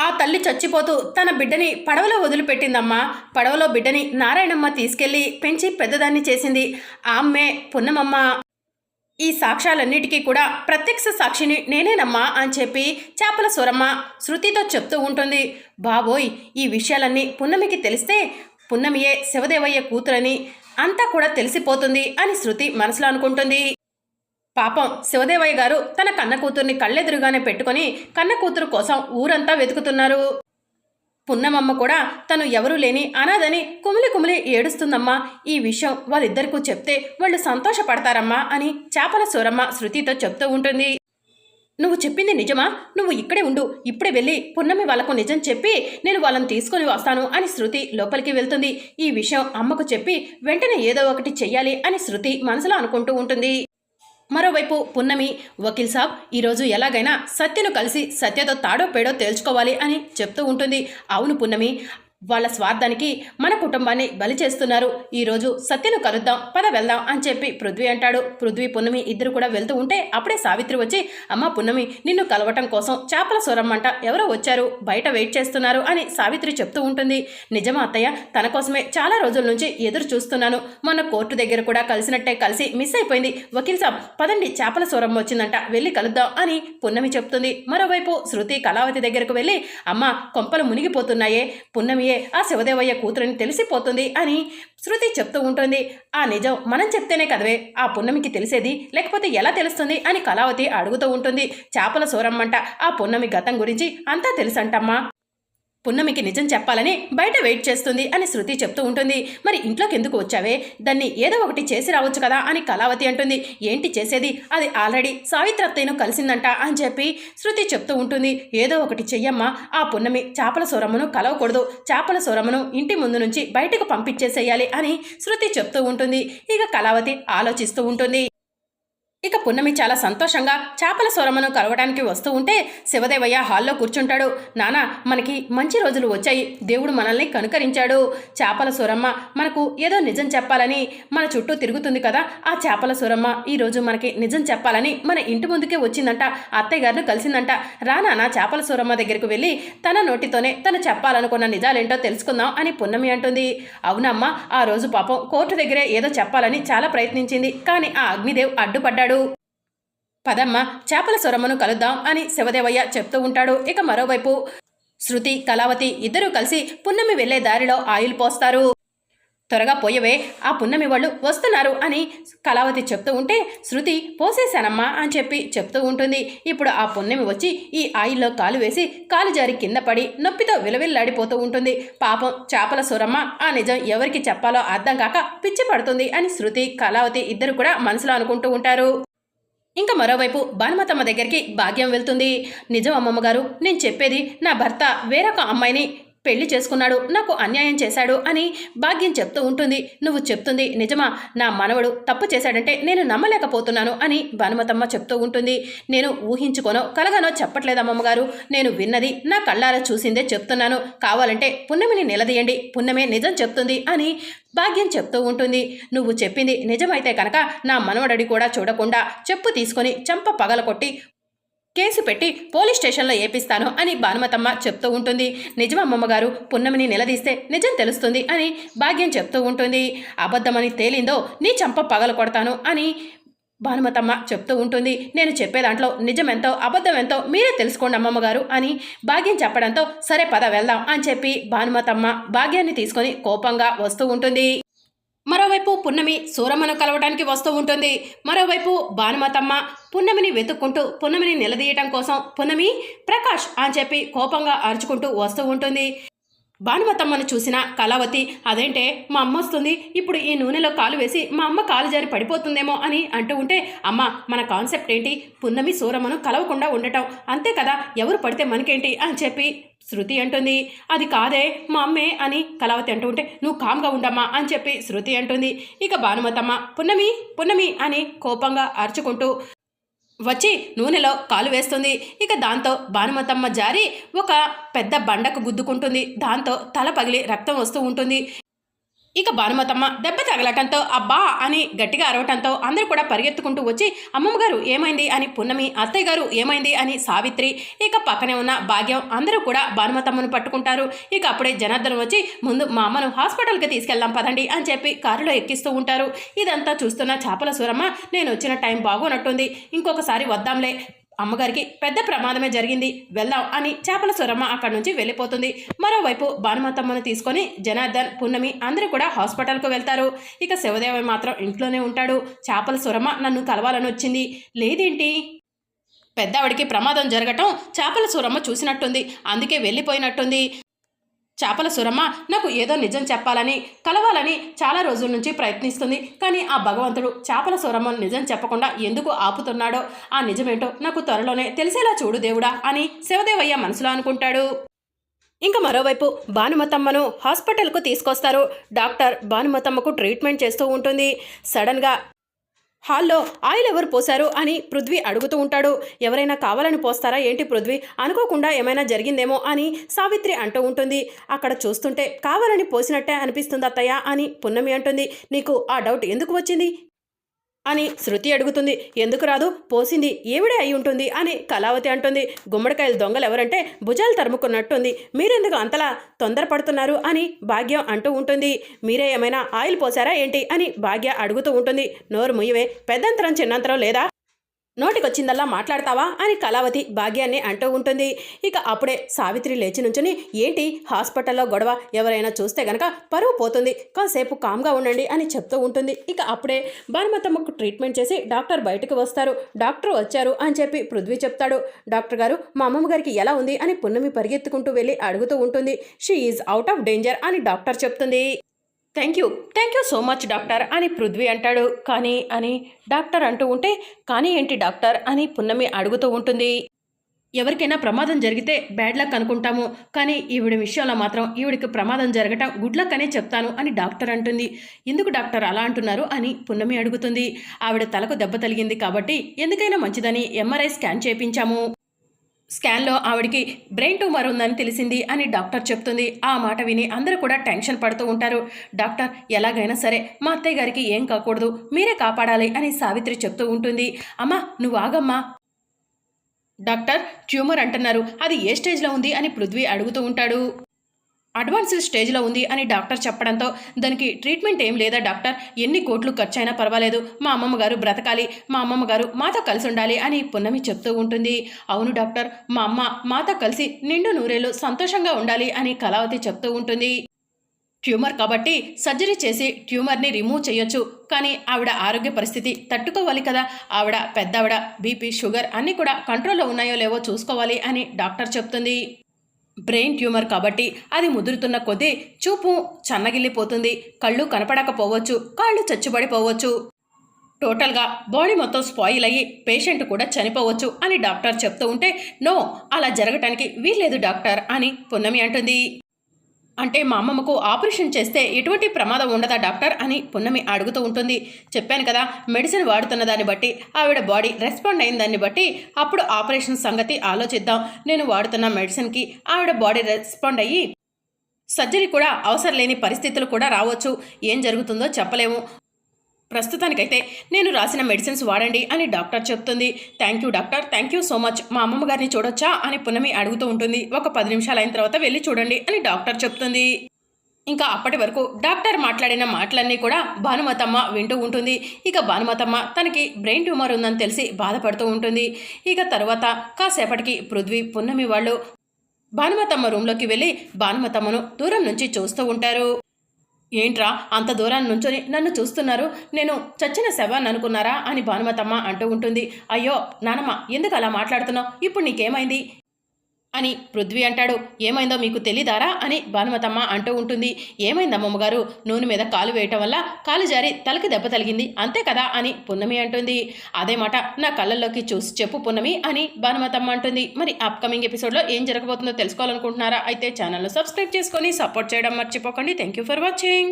ఆ తల్లి చచ్చిపోతూ తన బిడ్డని పడవలో వదిలిపెట్టిందమ్మా. పడవలో బిడ్డని నారాయణమ్మ తీసుకెళ్ళి పెంచి పెద్దదాన్ని చేసింది. ఆమె పున్నమమ్మ. ఈ సాక్ష్యాలన్నిటికీ కూడా ప్రత్యక్ష సాక్షిని నేనేనమ్మా అని చెప్పి చేపల స్వరమ్మ శృతితో చెప్తూ ఉంటుంది. బాబోయ్ ఈ విషయాలన్నీ పున్నమికి తెలిస్తే పున్నమియే శివదేవయ్య కూతురని అంతా కూడా తెలిసిపోతుంది అని శృతి మనసులో అనుకుంటుంది. పాపం శివదేవయ్య గారు తన కన్న కూతుర్ని కళ్ళెదురుగానే పెట్టుకొని కన్న కూతురు కోసం ఊరంతా వెతుకుతున్నారు. పున్నమమ్మ కూడా తను ఎవరూ లేని అనాథని కుమిలి కుమిలి ఏడుస్తుందమ్మా. ఈ విషయం వాళ్ళిద్దరికీ చెప్తే వాళ్ళు సంతోషపడతారమ్మా అని చేపల సూరమ్మ శృతితో చెప్తూ ఉంటుంది. నువ్వు చెప్పింది నిజమా? నువ్వు ఇక్కడే ఉండు. ఇప్పుడే వెళ్ళి పున్నమి వాళ్ళకు నిజం చెప్పి నేను వాళ్ళని తీసుకొని వస్తాను అని శృతి లోపలికి వెళ్తుంది. ఈ విషయం అమ్మకు చెప్పి వెంటనే ఏదో ఒకటి చెయ్యాలి అని శృతి మనసులో అనుకుంటూ ఉంటుంది. మరోవైపు పున్నమి వకీల్ సాబ్ ఈరోజు ఎలాగైనా సత్యను కలిసి సత్యతో తాడో పేడో తేల్చుకోవాలి అని చెప్తూ ఉంటుంది. అవును పున్నమి వాళ్ళ స్వార్థానికి మన కుటుంబాన్ని బలి చేస్తున్నారు. ఈరోజు సత్యను కలుద్దాం పద వెళ్దాం అని చెప్పి పృథ్వీ అంటాడు. పృథ్వీ పున్నమి ఇద్దరు కూడా వెళ్తూ ఉంటే అప్పుడే సావిత్రి వచ్చి అమ్మ పున్నమి నిన్ను కలవటం కోసం చేపల సొరమ్మంట ఎవరో వచ్చారు. బయట వెయిట్ చేస్తున్నారు అని సావిత్రి చెప్తూ ఉంటుంది. నిజమా అత్తయ్య తన కోసమే చాలా రోజుల నుంచి ఎదురు చూస్తున్నాను. మొన్న కోర్టు దగ్గర కూడా కలిసినట్టే కలిసి మిస్ అయిపోయింది. వకీల్ సాబ్ పదండి చేపల సొరమ్మ వచ్చిందంట వెళ్ళి కలుద్దాం అని పున్నమి చెప్తుంది. మరోవైపు శృతి కళావతి దగ్గరకు వెళ్ళి అమ్మ కొంపలు మునిగిపోతున్నాయే. పున్నమి పున్నమియే ఆ శివదేవయ్య కూతురని తెలిసిపోతుంది అని శృతి చెప్తూ ఉంటుంది. ఆ నిజం మనం చెప్తేనే కదవే. ఆ పున్నమికి తెలిసేది లేకపోతే ఎలా తెలుస్తుంది అని కళావతి అడుగుతూ ఉంటుంది. చేపల సూరమ్మంట ఆ పున్నమి గతం గురించి అంతా తెలుసంటమ్మా. పున్నమికి నిజం చెప్పాలని బయట వెయిట్ చేస్తుంది అని శృతి చెప్తూ ఉంటుంది. మరి ఇంట్లోకి ఎందుకు వచ్చావే? దాన్ని ఏదో ఒకటి చేసి రావచ్చు కదా అని కళావతి అంటుంది. ఏంటి చేసేది? అది ఆల్రెడీ సావిత్రత్తయ్యను కలిసిందంట అని చెప్పి శృతి చెప్తూ ఉంటుంది. ఏదో ఒకటి చెయ్యమ్మా. ఆ పున్నమి చేపల సూరమ్మను కలవకూడదు. చేపల సూరమ్మను ఇంటి ముందు నుంచి బయటకు పంపించేసేయాలి అని శృతి చెప్తూ ఉంటుంది. ఇక కళావతి ఆలోచిస్తూ ఉంటుంది. ఇక పున్నమి చాలా సంతోషంగా చేపల స్వరమను కలవడానికి వస్తూ ఉంటే శివదేవయ్య హాల్లో కూర్చుంటాడు. నానా మనకి మంచి రోజులు వచ్చాయి. దేవుడు మనల్ని కనుకరించాడు. చేపల స్వరమ్మ మనకు ఏదో నిజం చెప్పాలని మన చుట్టూ తిరుగుతుంది కదా. ఆ చేపల స్వరమ్మ ఈరోజు మనకి నిజం చెప్పాలని మన ఇంటి ముందుకే వచ్చిందంట. అత్తయ్య గారిని కలిసిందంట. రానా నా చేపల స్వరమ్మ దగ్గరికి వెళ్ళి తన నోటితోనే తను చెప్పాలనుకున్న నిజాలేంటో తెలుసుకుందాం అని పున్నమి అంటుంది. అవునమ్మా ఆ రోజు పాపం కోర్టు దగ్గరే ఏదో చెప్పాలని చాలా ప్రయత్నించింది. కానీ ఆ అగ్నిదేవ్ అడ్డుపడ్డాడు. పదమ్మ చేపల స్వరమును కలుద్దాం అని శివదేవయ్య చెప్తూ ఉంటాడు. ఇక మరోవైపు శృతి కళావతి ఇద్దరూ కలిసి పున్నమి వెళ్ళే దారిలో ఆయిల్ పోస్తారు. త్వరగా పోయవే ఆ పున్నమి వాళ్ళు వస్తున్నారు అని కళావతి చెప్తూ ఉంటే శృతి పోసేశానమ్మా అని చెప్పి చెప్తూ ఉంటుంది. ఇప్పుడు ఆ పున్నమి వచ్చి ఈ ఆయిల్లో కాలు వేసి కాలు జారి కింద పడి నొప్పితో విలవిల్లాడిపోతూ ఉంటుంది. పాపం చేపల సూరమ్మ ఆ నిజం ఎవరికి చెప్పాలో అర్థం కాక పిచ్చి పడుతుంది అని శృతి కళావతి ఇద్దరు కూడా మనసులో అనుకుంటూ ఉంటారు. ఇంకా మరోవైపు భానుమతమ్మ దగ్గరికి భాగ్యం వెళ్తుంది. నిజం అమ్మమ్మ గారు నేను చెప్పేది నా భర్త వేరొక అమ్మాయిని పెళ్ళి చేసుకున్నాడు నాకు అన్యాయం చేశాడు అని భాగ్యం చెప్తూ ఉంటుంది. నువ్వు చెప్తుంది నిజమా నా మనవడు తప్పు చేశాడంటే నేను నమ్మలేకపోతున్నాను అని భానుమతమ్మ చెప్తూ ఉంటుంది. నేను ఊహించుకోనో కలగానో చెప్పట్లేదు అమ్మమ్మగారు. నేను విన్నది నా కళ్ళారా చూసిందే చెప్తున్నాను. కావాలంటే పున్నమిని నిలదీయండి. పున్నమే నిజం చెప్తుంది అని భాగ్యం చెప్తూ ఉంటుంది. నువ్వు చెప్పింది నిజమైతే కనుక నా మనవడడి కూడా చూడకుండా చెప్పు తీసుకొని చంప పగలకొట్టి కేసు పెట్టి పోలీస్ స్టేషన్లో ఏపిస్తాను అని భానుమతమ్మ చెప్తూ ఉంటుంది. నిజమమ్మమ్మ గారు పున్నమిని నిలదీస్తే నిజం తెలుస్తుంది అని భాగ్యం చెప్తూ ఉంటుంది. అబద్ధమని తేలిందో నీ చంప పగల కొడతాను అని భానుమతమ్మ చెప్తూ ఉంటుంది. నేను చెప్పే దాంట్లో నిజమెంతో అబద్ధం ఎంతో మీరే తెలుసుకోండి అమ్మమ్మ గారు అని భాగ్యం చెప్పడంతో సరే పద వెళ్దాం అని చెప్పి భానుమతమ్మ భాగ్యాన్ని తీసుకొని కోపంగా వస్తూ ఉంటుంది. మరోవైపు పున్నమి సూరమ్మను కలవడానికి వస్తూ ఉంటుంది. మరోవైపు భానుమతమ్మ పున్నమిని వెతుక్కుంటూ పున్నమిని నిలదీయటం కోసం పున్నమి ప్రకాష్ అని చెప్పి కోపంగా అరుచుకుంటూ వస్తూ ఉంటుంది. భానుమతమ్మను చూసిన కళావతి అదేంటే మా అమ్మ వస్తుంది. ఇప్పుడు ఈ నూనెలో కాలు వేసి మా అమ్మ కాలు జారి పడిపోతుందేమో అని అంటూ ఉంటే అమ్మ మన కాన్సెప్ట్ ఏంటి? పున్నమి సూరమ్మను కలవకుండా ఉండటం. అంతే కదా ఎవరు పడితే మనకేంటి? అని చెప్పి శృతి అంటుంది. అది కాదే మా అమ్మే అని కళావతి అంటూ ఉంటే నువ్వు కామ్గా ఉండమ్మా అని చెప్పి శృతి అంటుంది. ఇక భానుమతమ్మ పున్నమి పున్నమి అని కోపంగా అరుచుకుంటూ వచ్చి నూనెలో కాలు వేస్తుంది. ఇక దాంతో భానుమతమ్మ జారి ఒక పెద్ద బండకు గుద్దుకుంటుంది. దాంతో తల పగిలి రక్తం వస్తూ ఉంటుంది. ఇక భానుమతమ్మ దెబ్బ తగలటంతో అబ్బా! అని గట్టిగా అరవటంతో అందరూ కూడా పరిగెత్తుకుంటూ వచ్చి అమ్మమ్మ గారు ఏమైంది? అని పున్నమి అత్తయ్య గారు ఏమైంది? అని సావిత్రి ఇక పక్కనే ఉన్న భాగ్యం అందరూ కూడా భానుమతమ్మను పట్టుకుంటారు. ఇక అప్పుడే జనార్దన్ వచ్చి ముందు మా అమ్మను హాస్పిటల్కి తీసుకెళ్దాం పదండి అని చెప్పి కారులో ఎక్కిస్తూ ఉంటారు. ఇదంతా చూస్తున్న చేపల సూరమ్మ నేను వచ్చిన టైం బాగోనట్టుంది. ఇంకొకసారి వద్దాంలే. అమ్మగారికి పెద్ద ప్రమాదమే జరిగింది. వెళ్దాం అని చేపల సురమ్మ అక్కడి నుంచి వెళ్ళిపోతుంది. మరోవైపు భానుమతమ్మను తీసుకొని జనార్దన్ పున్నమి అందరూ కూడా హాస్పిటల్కు వెళ్తారు. ఇక శివదేవి మాత్రం ఇంట్లోనే ఉంటాడు. చేపల సురమ్మ నన్ను కలవాలని వచ్చింది. లేదేంటి? పెద్దవాడికి ప్రమాదం జరగటం చేపల సూరమ్మ చూసినట్టుంది. అందుకే వెళ్ళిపోయినట్టుంది. చేపల సురమ్మ నాకు ఏదో నిజం చెప్పాలని కలవాలని చాలా రోజుల నుంచి ప్రయత్నిస్తుంది. కానీ ఆ భగవంతుడు చేపల సురమ్మను నిజం చెప్పకుండా ఎందుకు ఆపుతున్నాడో ఆ నిజమేంటో నాకు త్వరలోనే తెలిసేలా చూడు దేవుడా అని శివదేవయ్య మనసులో అనుకుంటాడు. ఇంకా మరోవైపు భానుమతమ్మను హాస్పిటల్కు తీసుకొస్తారు. డాక్టర్ భానుమతమ్మకు ట్రీట్మెంట్ చేస్తూ ఉంటుంది. సడన్గా హాల్లో ఆయిల్ ఎవరు పోశారు అని పృథ్వీ అడుగుతూ ఉంటాడు. ఎవరైనా కావాలని పోస్తారా ఏంటి పృథ్వీ? అనుకోకుండా ఏమైనా జరిగిందేమో అని సావిత్రి అంటూ ఉంటుంది. అక్కడ చూస్తుంటే కావాలని పోసినట్టే అనిపిస్తుంది అత్తయ్య అని పున్నమి అంటుంది. నీకు ఆ డౌట్ ఎందుకు వచ్చింది? అని శృతి అడుగుతుంది. ఎందుకు రాదు? పోసింది ఏవిడే అయి ఉంటుంది అని కళావతి అంటుంది. గుమ్మడికాయలు దొంగలు ఎవరంటే భుజాలు తరుముకున్నట్టుంది. మీరెందుకు అంతలా తొందరపడుతున్నారు అని భాగ్యం అంటూ ఉంటుంది. మీరే ఏమైనా ఆయిల్ పోసారా ఏంటి? అని భాగ్య అడుగుతూ ఉంటుంది. నోరు ముయ్యవే పెద్దంతరం చిన్నంతరం లేదా నోటికొచ్చిందల్లా మాట్లాడతావా అని కళావతి భాగ్యాన్ని అంటూ ఉంటుంది. ఇక అప్పుడే సావిత్రి లేచి నుంచుని ఏంటి? హాస్పిటల్లో గొడవ? ఎవరైనా చూస్తే గనక పరువు పోతుంది. కాసేపు కామ్గా ఉండండి అని చెప్తూ ఉంటుంది. ఇక అప్పుడే భానుమతమ్మకు ట్రీట్మెంట్ చేసి డాక్టర్ బయటకు వస్తారు. డాక్టర్ వచ్చారు అని చెప్పి పృథ్వీ చెప్తాడు. డాక్టర్ గారు మా అమ్మమ్మ గారికి ఎలా ఉంది? అని పున్నమి పరిగెత్తుకుంటూ వెళ్ళి అడుగుతూ ఉంటుంది. She is out of danger అని డాక్టర్ చెప్తుంది. Thank you. Thank you so much doctor అని పృథ్వీ అంటాడు. కానీ అని డాక్టర్ అంటూ ఉంటే కానీ ఏంటి డాక్టర్ అని పున్నమి అడుగుతూ ఉంటుంది. ఎవరికైనా ప్రమాదం జరిగితే బ్యాడ్ లక్ అనుకుంటాము. కానీ ఈవిడ విషయంలో మాత్రం ఈవిడికి ప్రమాదం జరగటం గుడ్ లక్ అనే చెప్తాను అని డాక్టర్ అంటుంది. ఎందుకు డాక్టర్ అలా అంటున్నారు అని పున్నమి అడుగుతుంది. ఆవిడ తలకు దెబ్బ తలిగింది కాబట్టి ఎందుకైనా మంచిదని ఎంఆర్ఐ స్కాన్ చేయించాము. స్కాన్లో ఆవిడికి బ్రెయిన్ ట్యూమర్ ఉందని తెలిసింది అని డాక్టర్ చెప్తుంది. ఆ మాట విని అందరూ కూడా టెన్షన్ పడుతూ ఉంటారు. డాక్టర్ ఎలాగైనా సరే మా అత్తయ్య గారికి ఏం కాకూడదు మీరే కాపాడాలి అని సావిత్రి చెప్తూ ఉంటుంది. అమ్మా నువ్వు ఆగమ్మా. డాక్టర్ ట్యూమర్ అంటున్నారు. అది ఏ స్టేజ్లో ఉంది అని పృథ్వీ అడుగుతూ ఉంటాడు. అడ్వాన్స్డ్ స్టేజ్లో ఉంది అని డాక్టర్ చెప్పడంతో దానికి ట్రీట్మెంట్ ఏం లేదా డాక్టర్? ఎన్ని కోట్లు ఖర్చైనా పర్వాలేదు. మా అమ్మమ్మ గారు బ్రతకాలి. మా అమ్మమ్మ గారు మాతో కలిసి ఉండాలి అని పున్నమి చెప్తూ ఉంటుంది. అవును డాక్టర్ మా అమ్మ మాతో కలిసి నిండు నూరేళ్ళు సంతోషంగా ఉండాలి అని కళావతి చెప్తూ ఉంటుంది. ట్యూమర్ కాబట్టి సర్జరీ చేసి ట్యూమర్ని రిమూవ్ చేయొచ్చు. కానీ ఆవిడ ఆరోగ్య పరిస్థితి తట్టుకోవాలి కదా. ఆవిడ పెద్దావిడ బీపీ షుగర్ అన్నీ కూడా కంట్రోల్లో ఉన్నాయో లేవో చూసుకోవాలి అని డాక్టర్ చెప్తుంది. బ్రెయిన్ ట్యూమర్ కాబట్టి అది ముదురుతున్న కొద్దీ చూపు చన్నగిల్లిపోతుంది. కళ్ళు కనపడకపోవచ్చు కాళ్ళు చచ్చుబడిపోవచ్చు. టోటల్గా బాడీ మొత్తం స్పాయిల్ అయ్యి పేషెంట్ కూడా చనిపోవచ్చు అని డాక్టర్ చెప్తూ ఉంటే నో అలా జరగటానికి వీల్లేదు డాక్టర్ అని పున్నమి అంటుంది. అంటే మా అమ్మమ్మకు ఆపరేషన్ చేస్తే ఎటువంటి ప్రమాదం ఉండదా డాక్టర్ అని పున్నమి అడుగుతూ ఉంటుంది. చెప్పాను కదా మెడిసిన్ వాడుతున్న దాన్ని బట్టి ఆవిడ బాడీ రెస్పాండ్ అయిన దాన్ని బట్టి అప్పుడు ఆపరేషన్ సంగతి ఆలోచిద్దాం. నేను వాడుతున్న మెడిసిన్కి ఆవిడ బాడీ రెస్పాండ్ అయ్యి సర్జరీ కూడా అవసరం లేని పరిస్థితులు కూడా రావచ్చు. ఏం జరుగుతుందో చెప్పలేము. ప్రస్తుతానికైతే నేను రాసిన మెడిసిన్స్ వాడండి అని డాక్టర్ చెప్తుంది. Thank you doctor. Thank you so much. మా అమ్మమ్మ గారిని చూడొచ్చా అని పున్నమి అడుగుతూ ఉంటుంది. ఒక పది నిమిషాలు అయిన తర్వాత వెళ్ళి చూడండి అని డాక్టర్ చెప్తుంది. ఇంకా అప్పటి వరకు డాక్టర్ మాట్లాడిన మాటలన్నీ కూడా భానుమతమ్మ వింటూ ఉంటుంది. ఇక భానుమతమ్మ తనకి బ్రెయిన్ ట్యూమర్ ఉందని తెలిసి బాధపడుతూ ఉంటుంది. ఇక తర్వాత కాసేపటికి పృథ్వీ పున్నమి వాళ్ళు భానుమతమ్మ రూమ్లోకి వెళ్ళి భానుమతమ్మను దూరం నుంచి చూస్తూ ఉంటారు. ఏంట్రా అంత దూరాన్ని నుంచొని నన్ను చూస్తున్నారు? నేను చచ్చిన శవాన్ని అనుకున్నారా? అని భానుమతమ్మ అంటూ ఉంటుంది. అయ్యో నానమ్మ ఎందుకు అలా మాట్లాడుతున్నావు? ఇప్పుడు నీకేమైంది? అని పృథ్వీ అంటాడు. ఏమైందో మీకు తెలీదారా అని భానుమతమ్మ అంటూ ఉంటుంది. ఏమైంది అమ్మమ్మగారు నూనె మీద కాలు వేయటం వల్ల కాలు జారి తలకి దెబ్బ తలిగింది అంతే కదా అని పున్నమి అంటుంది. అదే మాట నా కళ్ళల్లోకి చూసి చెప్పు పున్నమి అని భానుమతమ్మ అంటుంది. మరి అప్కమింగ్ ఎపిసోడ్లో ఏం జరగబోతుందో తెలుసుకోవాలనుకుంటున్నారా? అయితే ఛానల్ను సబ్స్క్రైబ్ చేసుకొని సపోర్ట్ చేయడం మర్చిపోకండి. Thank you for watching